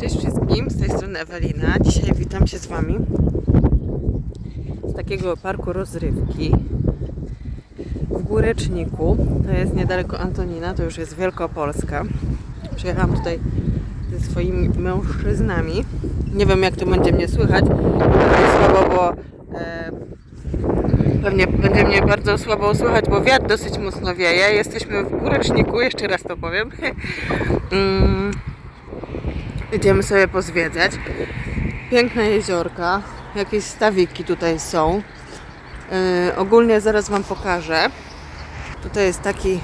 Cześć wszystkim, z tej strony Ewelina. Dzisiaj witam się z Wami z takiego parku rozrywki w Góreczniku. To jest niedaleko Antonina, to już jest Wielkopolska. Przyjechałam tutaj ze swoimi mężczyznami. Nie wiem jak to będzie mnie słychać. Pewnie słabo, bo e, pewnie będzie mnie bardzo słabo słychać, bo wiatr dosyć mocno wieje. Jesteśmy w Góreczniku, jeszcze raz to powiem. Mm, Idziemy sobie pozwiedzać. Piękne jeziorka, jakieś stawiki tutaj są. Yy, ogólnie zaraz Wam pokażę. Tutaj jest taki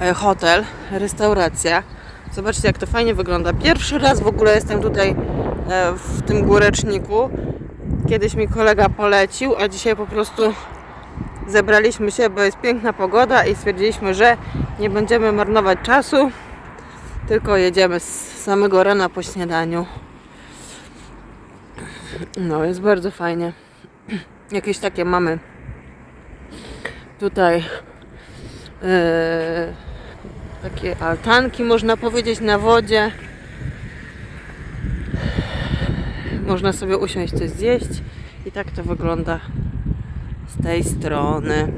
e, hotel, restauracja. Zobaczcie jak to fajnie wygląda. Pierwszy raz w ogóle jestem tutaj e, w tym góreczniku. Kiedyś mi kolega polecił, a dzisiaj po prostu zebraliśmy się, bo jest piękna pogoda i stwierdziliśmy, że nie będziemy marnować czasu tylko jedziemy z samego rana po śniadaniu. No, jest bardzo fajnie. Jakieś takie mamy tutaj e, takie altanki, można powiedzieć, na wodzie. Można sobie usiąść, coś zjeść. I tak to wygląda z tej strony.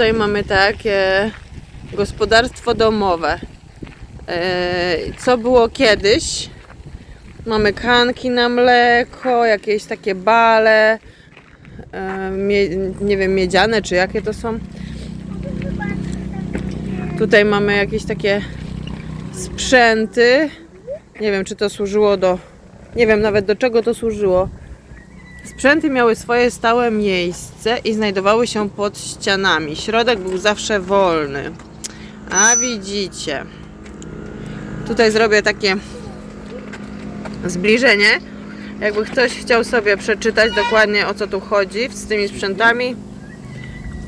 Tutaj mamy takie gospodarstwo domowe. E, Co było kiedyś? Mamy kanki na mleko, jakieś takie bale, mie, nie wiem, miedziane czy jakie to są. Tutaj mamy jakieś takie sprzęty. Nie wiem, czy to służyło do. Nie wiem nawet do czego to służyło. Sprzęty miały swoje stałe miejsce i znajdowały się pod ścianami. Środek był zawsze wolny. A widzicie. Tutaj zrobię takie zbliżenie. Jakby ktoś chciał sobie przeczytać dokładnie o co tu chodzi z tymi sprzętami,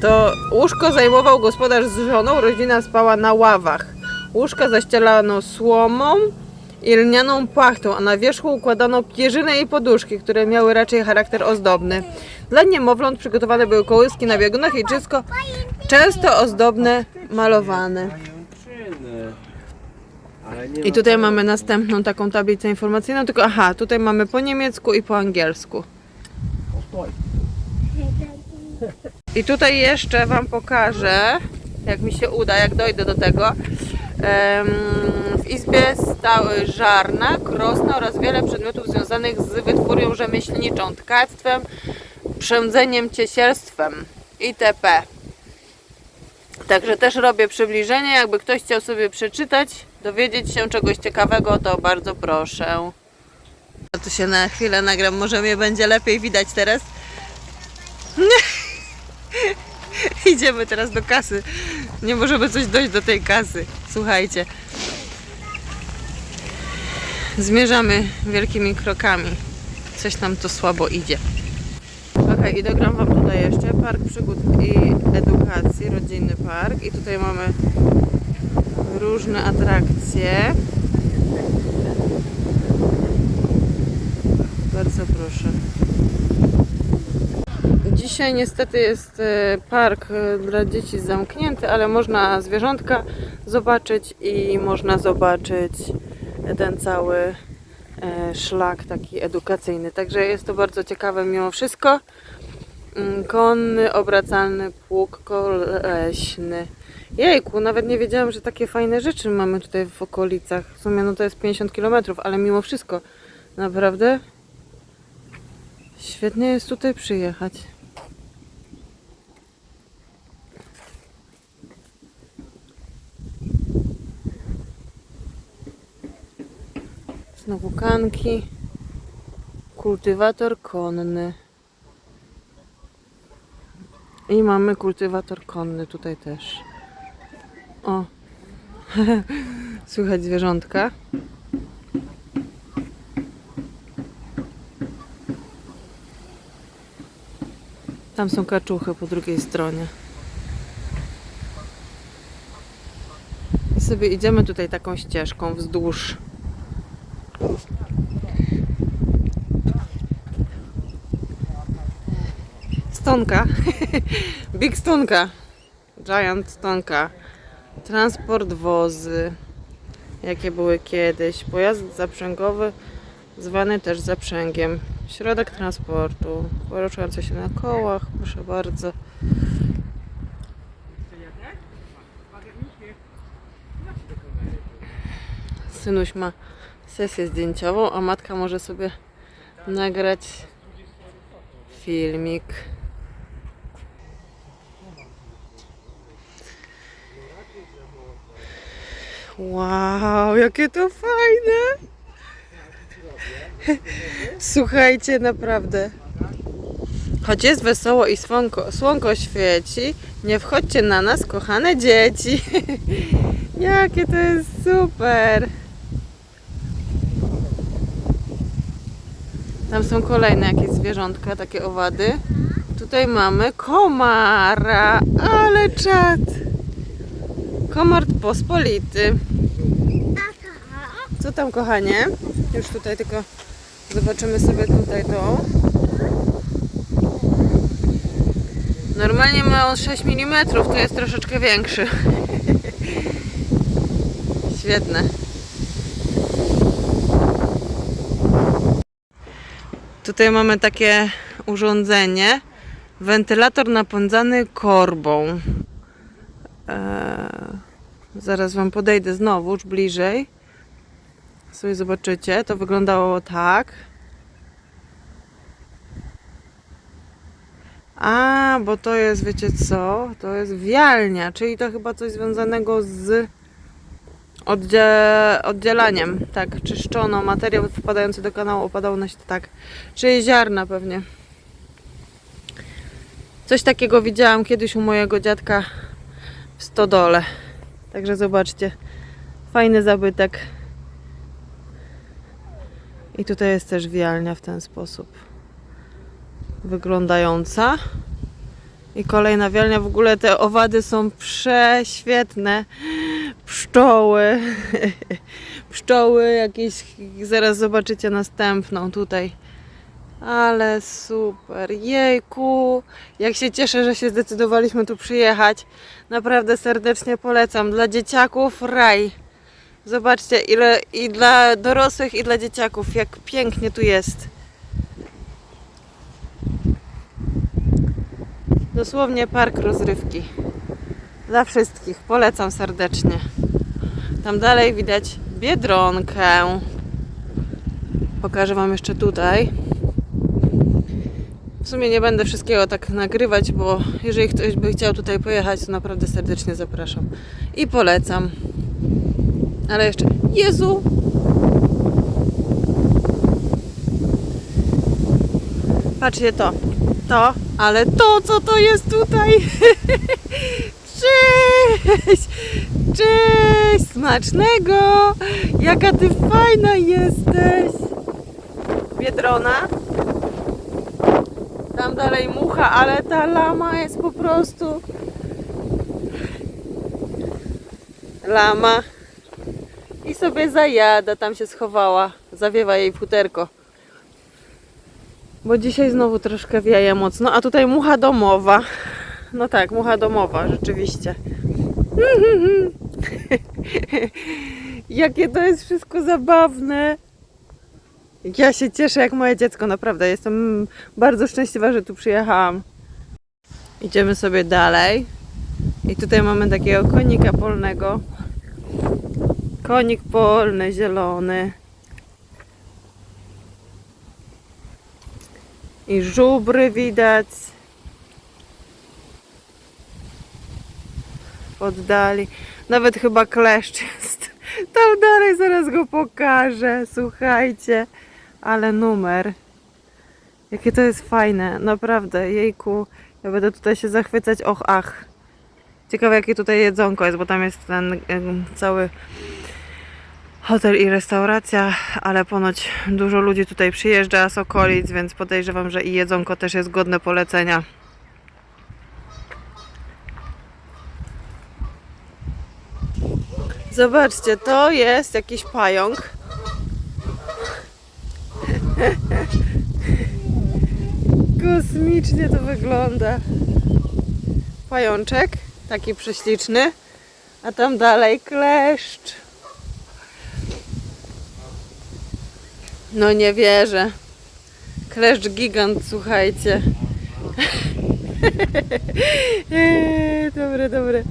to łóżko zajmował gospodarz z żoną, rodzina spała na ławach. Łóżka zaścielano słomą i lnianą płachtą, a na wierzchu układano pierzynę i poduszki, które miały raczej charakter ozdobny. Dla niemowląt przygotowane były kołyski na biegunach i wszystko często ozdobne, malowane. I tutaj mamy następną taką tablicę informacyjną, tylko aha, tutaj mamy po niemiecku i po angielsku. I tutaj jeszcze Wam pokażę, jak mi się uda, jak dojdę do tego. W izbie stały żarna, krosna oraz wiele przedmiotów związanych z wytwórnią rzemieślniczą, tkactwem, przędzeniem, ciesielstwem itp. Także też robię przybliżenie, jakby ktoś chciał sobie przeczytać, dowiedzieć się czegoś ciekawego, to bardzo proszę. Ja tu się na chwilę nagram, może mnie będzie lepiej widać teraz. Idziemy teraz do kasy. Nie możemy coś dojść do tej kasy. Słuchajcie. Zmierzamy wielkimi krokami. Coś nam to słabo idzie. Okej, i dogram Wam tutaj jeszcze Park Przygód i Edukacji, rodzinny park. I tutaj mamy różne atrakcje. Bardzo proszę. Dzisiaj niestety jest e, park e, dla dzieci zamknięty, ale można zwierzątka zobaczyć i można zobaczyć ten cały e, szlak taki edukacyjny. Także jest to bardzo ciekawe mimo wszystko. Mm, Konny, obracalny pług koleśny. Jejku, nawet nie wiedziałam, że takie fajne rzeczy mamy tutaj w okolicach. W sumie no to jest 50 km, ale mimo wszystko naprawdę świetnie jest tutaj przyjechać. Znowu kanki. Kultywator konny. I mamy kultywator konny tutaj też. O. Słychać zwierzątka. Tam są kaczuchy po drugiej stronie. I sobie idziemy tutaj taką ścieżką wzdłuż Stonka. Big Stonka. Giant Stonka. Transport wozy. Jakie były kiedyś. Pojazd zaprzęgowy, zwany też zaprzęgiem. Środek transportu. Poruszający się na kołach. Proszę bardzo. Synuś ma sesję zdjęciową, a matka może sobie nagrać filmik. Wow, jakie to fajne! Słuchajcie, naprawdę. Choć jest wesoło i słonko, słonko świeci, nie wchodźcie na nas, kochane dzieci. Jakie to jest super! Tam są kolejne jakieś zwierzątka, takie owady. Tutaj mamy komara, ale czad. Komar pospolity. Co tam, kochanie? Już tutaj tylko zobaczymy sobie tutaj to. Normalnie ma on 6 mm, tu jest troszeczkę większy. Świetne. Tutaj mamy takie urządzenie. Wentylator napędzany korbą. Eee, zaraz Wam podejdę znowu, już bliżej. Sobie zobaczycie. To wyglądało tak. A, bo to jest, wiecie co? To jest wialnia, czyli to chyba coś związanego z oddzie- oddzielaniem. Tak, czyszczono materiał wpadający do kanału, opadało na się tak. Czy ziarna pewnie. Coś takiego widziałam kiedyś u mojego dziadka w stodole. Także zobaczcie. Fajny zabytek. I tutaj jest też wialnia w ten sposób wyglądająca. I kolejna wialnia. W ogóle te owady są prześwietne. Pszczoły. Pszczoły jakieś. Zaraz zobaczycie następną tutaj. Ale super. Jejku. Jak się cieszę, że się zdecydowaliśmy tu przyjechać. Naprawdę serdecznie polecam. Dla dzieciaków raj. Zobaczcie, ile i dla dorosłych, i dla dzieciaków, jak pięknie tu jest. Dosłownie park rozrywki. Dla wszystkich. Polecam serdecznie. Tam dalej widać biedronkę. Pokażę Wam jeszcze tutaj. W sumie nie będę wszystkiego tak nagrywać, bo jeżeli ktoś by chciał tutaj pojechać, to naprawdę serdecznie zapraszam. I polecam. Ale jeszcze. Jezu! Patrzcie to. To, ale to, co to jest tutaj? Cześć! Cześć! Smacznego! Jaka ty fajna jesteś! Biedrona. Tam dalej mucha, ale ta lama jest po prostu. Lama. I sobie zajada, tam się schowała. Zawiewa jej futerko. Bo dzisiaj znowu troszkę wieje mocno, a tutaj mucha domowa. No tak, mucha domowa, rzeczywiście. Jakie to jest wszystko zabawne. Ja się cieszę jak moje dziecko, naprawdę. Jestem bardzo szczęśliwa, że tu przyjechałam. Idziemy sobie dalej. I tutaj mamy takiego konika polnego. Konik polny, zielony. I żubry widać. Oddali. Nawet chyba kleszcz jest. Tam dalej zaraz go pokażę. Słuchajcie. Ale numer. Jakie to jest fajne. Naprawdę. Jejku. Ja będę tutaj się zachwycać. Och, ach. Ciekawe jakie tutaj jedzonko jest, bo tam jest ten cały hotel i restauracja, ale ponoć dużo ludzi tutaj przyjeżdża z okolic, więc podejrzewam, że i jedzonko też jest godne polecenia. Zobaczcie, to jest jakiś pająk. Kosmicznie to wygląda. Pajączek, taki prześliczny, a tam dalej kleszcz. No nie wierzę. Kleszcz gigant, słuchajcie. Eee, dobre, dobre.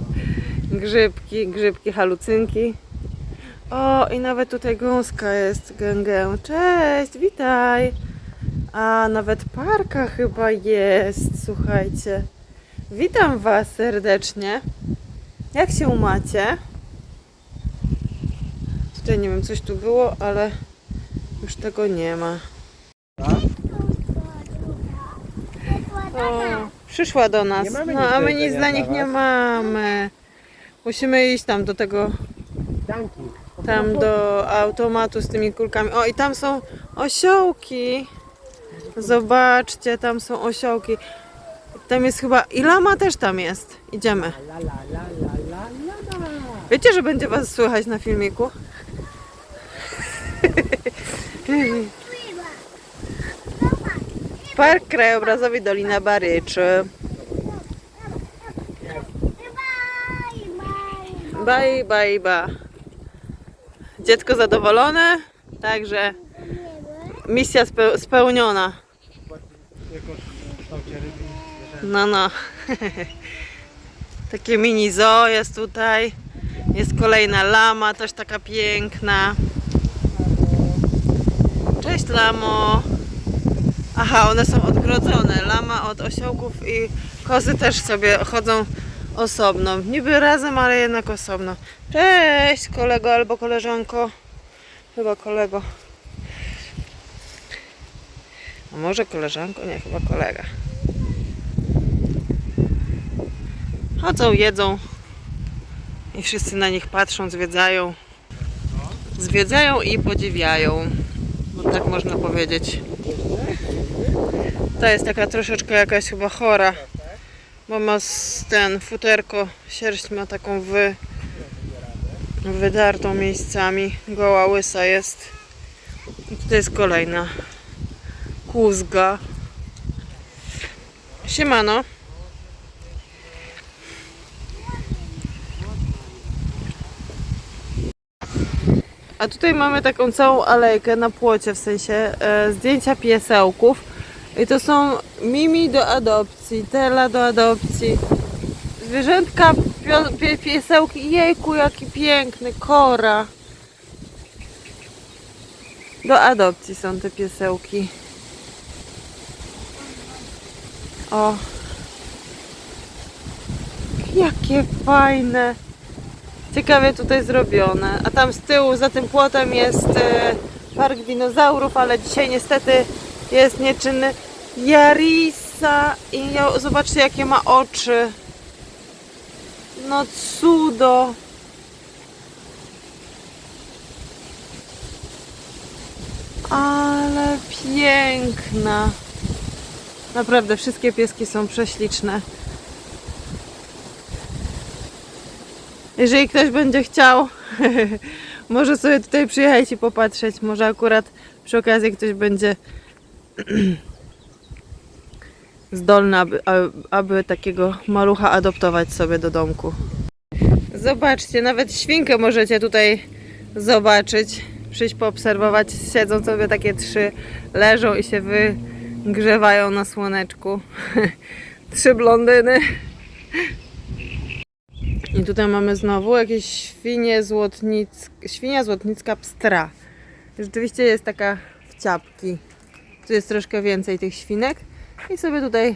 Grzybki, grzybki, halucynki. O, i nawet tutaj gąska jest, gęgę. Cześć, witaj. A, nawet parka chyba jest, słuchajcie. Witam Was serdecznie. Jak się macie? Tutaj nie wiem, coś tu było, ale już tego nie ma. O, przyszła do nas. No, a my nic dla nich nie mamy. Musimy iść tam do tego, Danki. Tam do automatu z tymi kulkami. O, i tam są osiołki. Zobaczcie, tam są osiołki. Tam jest chyba. I lama też tam jest. Idziemy. Wiecie, że będzie was słychać na filmiku? Park krajobrazowy Dolina Baryczy. Bye, bye, bye. Dziecko zadowolone, także misja spe- spełniona. No, no. Takie mini zoo jest tutaj. Jest kolejna lama, też taka piękna. Cześć lamo. Aha, one są odgrodzone. Lama od osiołków i kozy też sobie chodzą osobno. Niby razem, ale jednak osobno. Cześć kolego albo koleżanko. Chyba kolego. A może koleżanko? Nie, chyba kolega. Chodzą, jedzą i wszyscy na nich patrzą, zwiedzają. Zwiedzają i podziwiają. Bo tak można powiedzieć. Ta jest taka troszeczkę jakaś chyba chora. Bo ma ten futerko, sierść ma taką wy, wydartą miejscami. Goła łysa jest. I tutaj jest kolejna kuzga. Siemano. A tutaj mamy taką całą alejkę na płocie, w sensie e, zdjęcia piesełków. I to są mimi do adopcji, tela do adopcji. Zwierzętka, pio, pie, piesełki, jejku, jaki piękny, kora. Do adopcji są te piesełki. O. Jakie fajne. Ciekawie tutaj zrobione. A tam z tyłu, za tym płotem jest e, park dinozaurów, ale dzisiaj niestety jest nieczynny. Jarisa i zobaczcie jakie ma oczy. No cudo. Ale piękna. Naprawdę wszystkie pieski są prześliczne. Jeżeli ktoś będzie chciał, może sobie tutaj przyjechać i popatrzeć. Może akurat przy okazji ktoś będzie zdolny, aby, aby, takiego malucha adoptować sobie do domku. Zobaczcie, nawet świnkę możecie tutaj zobaczyć. Przyjść poobserwować. Siedzą sobie takie trzy, leżą i się wygrzewają na słoneczku. trzy blondyny. I tutaj mamy znowu jakieś świnie złotnic... świnia złotnicka pstra. Rzeczywiście jest taka w ciapki. Tu jest troszkę więcej tych świnek. I sobie tutaj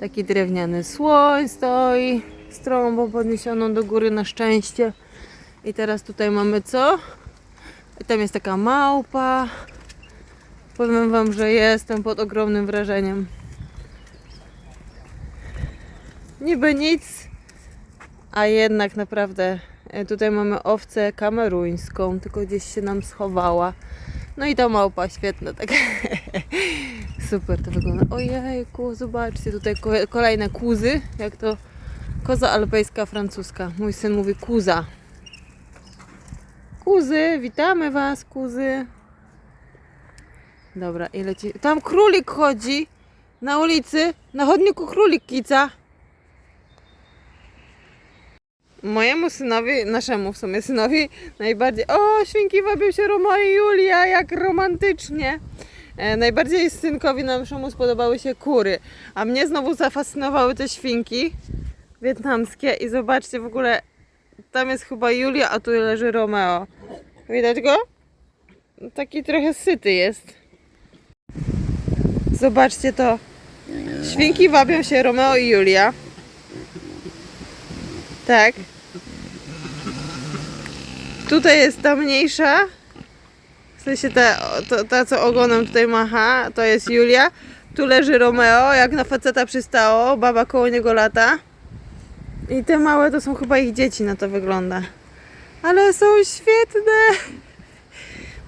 taki drewniany słoń stoi z trąbą podniesioną do góry na szczęście. I teraz tutaj mamy co? I tam jest taka małpa. Powiem wam, że jestem pod ogromnym wrażeniem. Niby nic, a jednak naprawdę e, tutaj mamy owcę kameruńską, tylko gdzieś się nam schowała. No i ta małpa świetna, tak. Super to wygląda. Ojejku, zobaczcie, tutaj ko- kolejne kuzy, jak to koza alpejska francuska. Mój syn mówi kuza. Kuzy, witamy was, kuzy. Dobra, i leci. Tam królik chodzi na ulicy, na chodniku królik kica. Mojemu synowi, naszemu w sumie synowi najbardziej. O, świnki wabią się Romeo i Julia, jak romantycznie. E, najbardziej synkowi naszemu spodobały się kury, a mnie znowu zafascynowały te świnki wietnamskie i zobaczcie w ogóle, tam jest chyba Julia, a tu leży Romeo. Widać go? Taki trochę syty jest. Zobaczcie to. Świnki wabią się Romeo i Julia. Tak. Tutaj jest ta mniejsza. W sensie ta, to, ta co ogonem tutaj macha, to jest Julia. Tu leży Romeo, jak na faceta przystało. Baba koło niego lata. I te małe to są chyba ich dzieci, na to wygląda. Ale są świetne.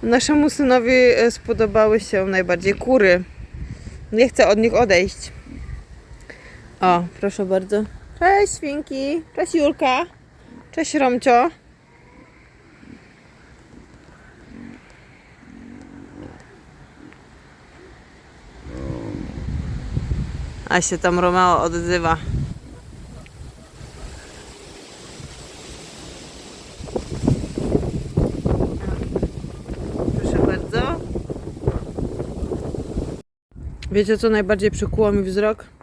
Naszemu synowi e, spodobały się najbardziej kury. Nie chcę od nich odejść. O, proszę bardzo. Cześć świnki. Cześć Julka. Cześć Romcio. A się tam Romeo odzywa. Proszę bardzo. Wiecie co najbardziej przykuło mi wzrok?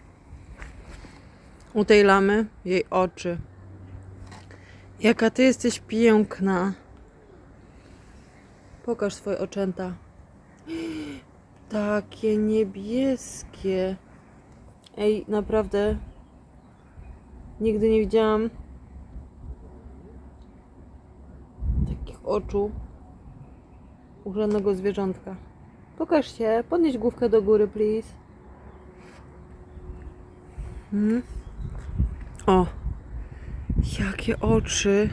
U tej lamy jej oczy. Jaka ty jesteś piękna. Pokaż swoje oczęta. Takie niebieskie. Ej, naprawdę. Nigdy nie widziałam takich oczu u żadnego zwierzątka. Pokaż się, podnieś główkę do góry, please. Hmm? O, jakie oczy.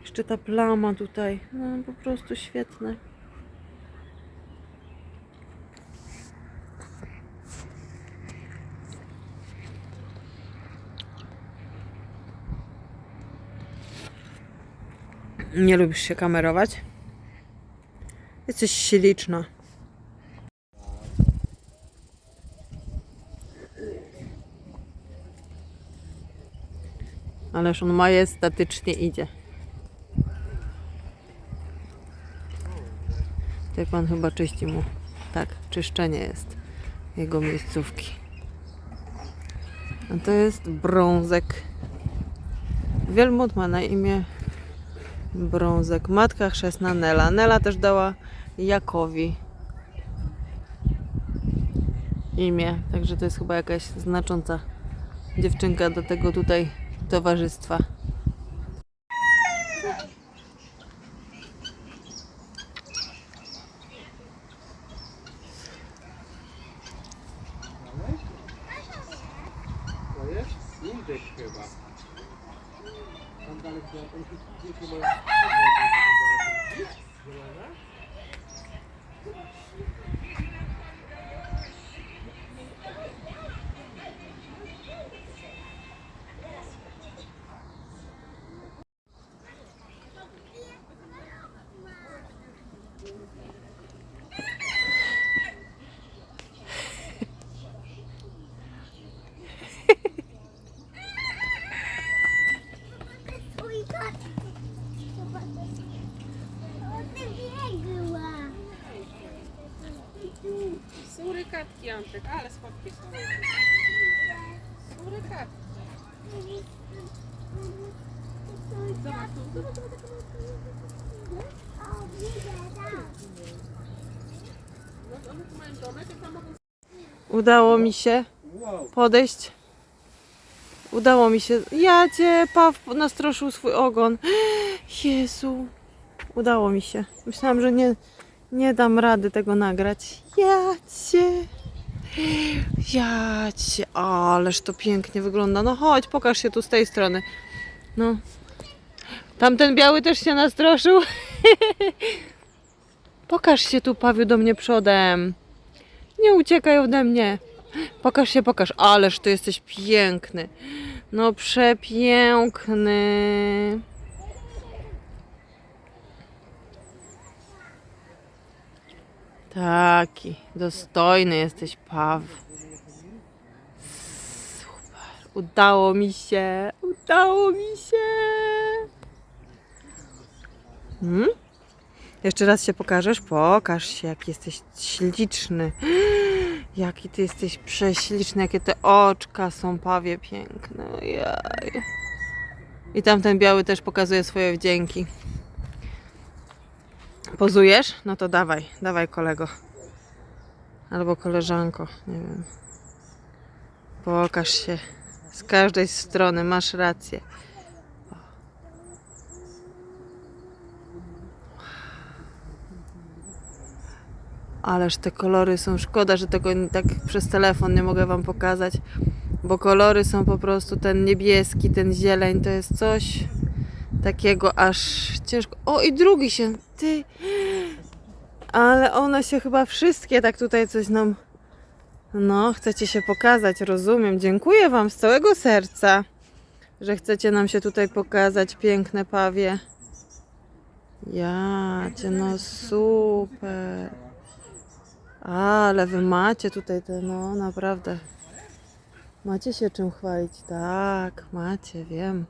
Jeszcze ta plama tutaj. No, po prostu świetne. Nie lubisz się kamerować? Jesteś śliczna. Ależ on majestatycznie idzie. Tutaj pan chyba czyści mu. Tak, czyszczenie jest jego miejscówki. A to jest brązek. Wielmut ma na imię brązek. Matka chrzestna Nela. Nela też dała Jakowi imię. Także to jest chyba jakaś znacząca dziewczynka do tego tutaj towarzystwa. To jest indek chyba. Tam dalej, gdzie on się gdzie chyba... Zielone? Twój kot. O, ty biegła. Antek, ale słodkie są. Surykatki. Zobacz tu, zobacz, zobacz, tak. Udało mi się podejść. Udało mi się. Ja cię, Paw nastroszył swój ogon. Jezu. Udało mi się. Myślałam, że nie, nie dam rady tego nagrać. Ja cię. Ja cię. Ależ to pięknie wygląda. No chodź, pokaż się tu z tej strony. No. Tamten biały też się nastroszył. pokaż się tu, Pawiu, do mnie przodem. Nie uciekaj ode mnie. Pokaż się, pokaż. Ależ ty jesteś piękny. No przepiękny. Taki dostojny jesteś, Paw. Super. Udało mi się. Udało mi się. Hmm? Jeszcze raz się pokażesz? Pokaż się, jaki jesteś śliczny. Jaki ty jesteś prześliczny, jakie te oczka są pawie piękne. Ojej. I tamten biały też pokazuje swoje wdzięki. Pozujesz? No to dawaj, dawaj kolego. Albo koleżanko, nie wiem. Pokaż się z każdej strony, masz rację. Ależ te kolory są, szkoda, że tego tak przez telefon nie mogę Wam pokazać, bo kolory są po prostu ten niebieski, ten zieleń, to jest coś takiego aż ciężko. O i drugi się, ty, ale one się chyba wszystkie tak tutaj coś nam, no chcecie się pokazać, rozumiem, dziękuję Wam z całego serca, że chcecie nam się tutaj pokazać, piękne pawie. Ja, cię no super. Ale wy macie tutaj te, no naprawdę. Macie się czym chwalić. Tak, macie, wiem.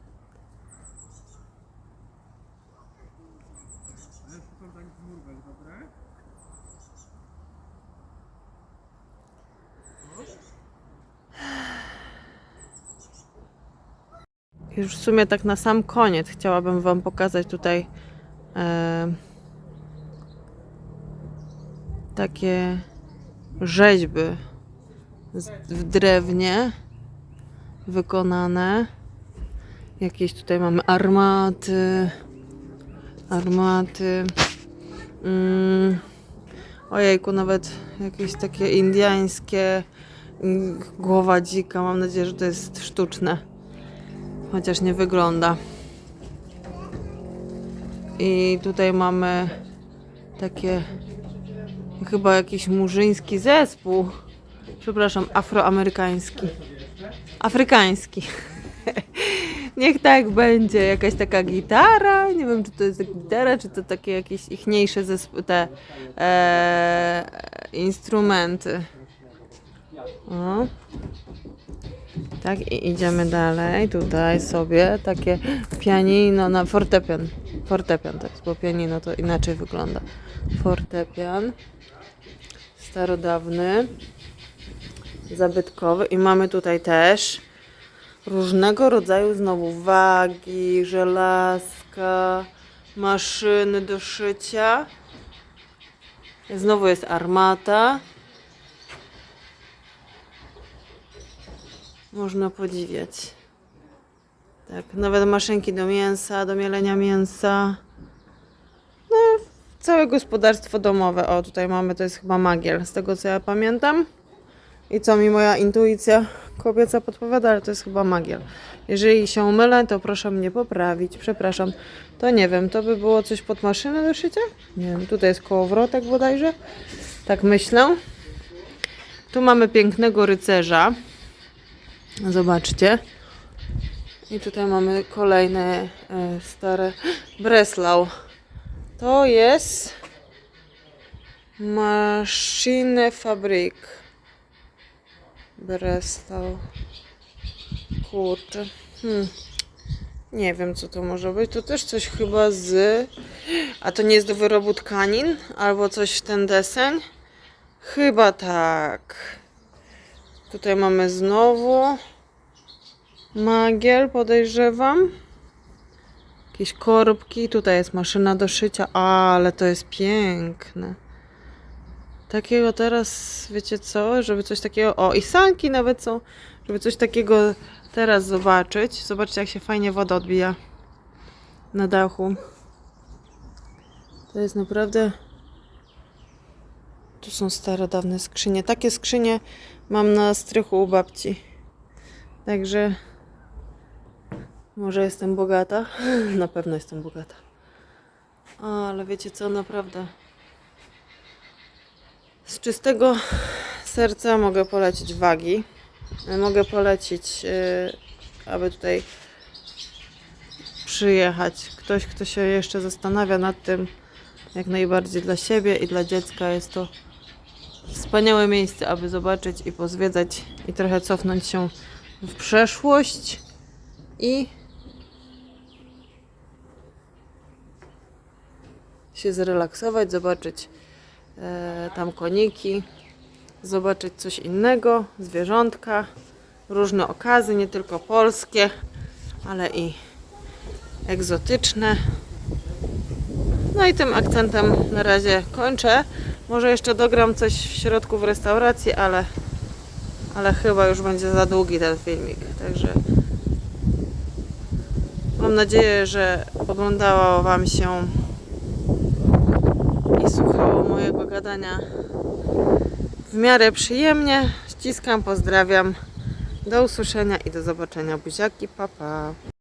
Już w sumie tak na sam koniec chciałabym Wam pokazać tutaj e, takie rzeźby w drewnie. wykonane. Jakieś tutaj mamy armaty. Armaty. Mm. Ojejku, nawet jakieś takie indiańskie mm, głowa dzika. Mam nadzieję, że to jest sztuczne. Chociaż nie wygląda. I tutaj mamy takie chyba jakiś murzyński zespół. Przepraszam, afroamerykański. Afrykański. Niech tak będzie. Jakaś taka gitara. Nie wiem, czy to jest gitara, czy to takie jakieś ichniejsze zespo- te e, instrumenty. O. Tak, i idziemy dalej. Tutaj sobie takie pianino na fortepian. Fortepian to jest, bo pianino to inaczej wygląda. Fortepian. Starodawny. Zabytkowy. I mamy tutaj też różnego rodzaju znowu wagi, żelazka, maszyny do szycia. Znowu jest armata. Można podziwiać. Tak, nawet maszynki do mięsa, do mielenia mięsa. No, całe gospodarstwo domowe. O, tutaj mamy, to jest chyba magiel, z tego co ja pamiętam. I co mi moja intuicja kobieca podpowiada, ale to jest chyba magiel. Jeżeli się mylę, to proszę mnie poprawić. Przepraszam. To nie wiem, to by było coś pod maszynę do szycia? Nie wiem, tutaj jest kołowrotek bodajże. Tak myślę. Tu mamy pięknego rycerza. Zobaczcie. I tutaj mamy kolejne e, stare Breslau. To jest Maschine Fabrik. Breslau. Kurczę. Hmm. Nie wiem, co to może być. To też coś chyba z. A to nie jest do wyrobu tkanin? Albo coś w ten deseń? Chyba tak. Tutaj mamy znowu magiel, podejrzewam. Jakieś korbki. Tutaj jest maszyna do szycia, ale to jest piękne. Takiego teraz, wiecie co, żeby coś takiego, o i sanki nawet są, żeby coś takiego teraz zobaczyć. Zobaczcie jak się fajnie woda odbija na dachu. To jest naprawdę, tu są stare, dawne skrzynie. Takie skrzynie mam na strychu u babci. Także może jestem bogata. Na pewno jestem bogata. Ale wiecie co, naprawdę z czystego serca mogę polecić wagi. Mogę polecić, yy, aby tutaj przyjechać. Ktoś, kto się jeszcze zastanawia nad tym, jak najbardziej dla siebie i dla dziecka jest to wspaniałe miejsce, aby zobaczyć i pozwiedzać i trochę cofnąć się w przeszłość i się zrelaksować, zobaczyć e, tam koniki, zobaczyć coś innego, zwierzątka, różne okazy, nie tylko polskie, ale i egzotyczne. No i tym akcentem na razie kończę. Może jeszcze dogram coś w środku w restauracji, ale, ale chyba już będzie za długi ten filmik. Także mam nadzieję, że oglądało Wam się i słuchało mojego gadania w miarę przyjemnie. Ściskam, pozdrawiam. Do usłyszenia i do zobaczenia. Buziaki, papa. Pa.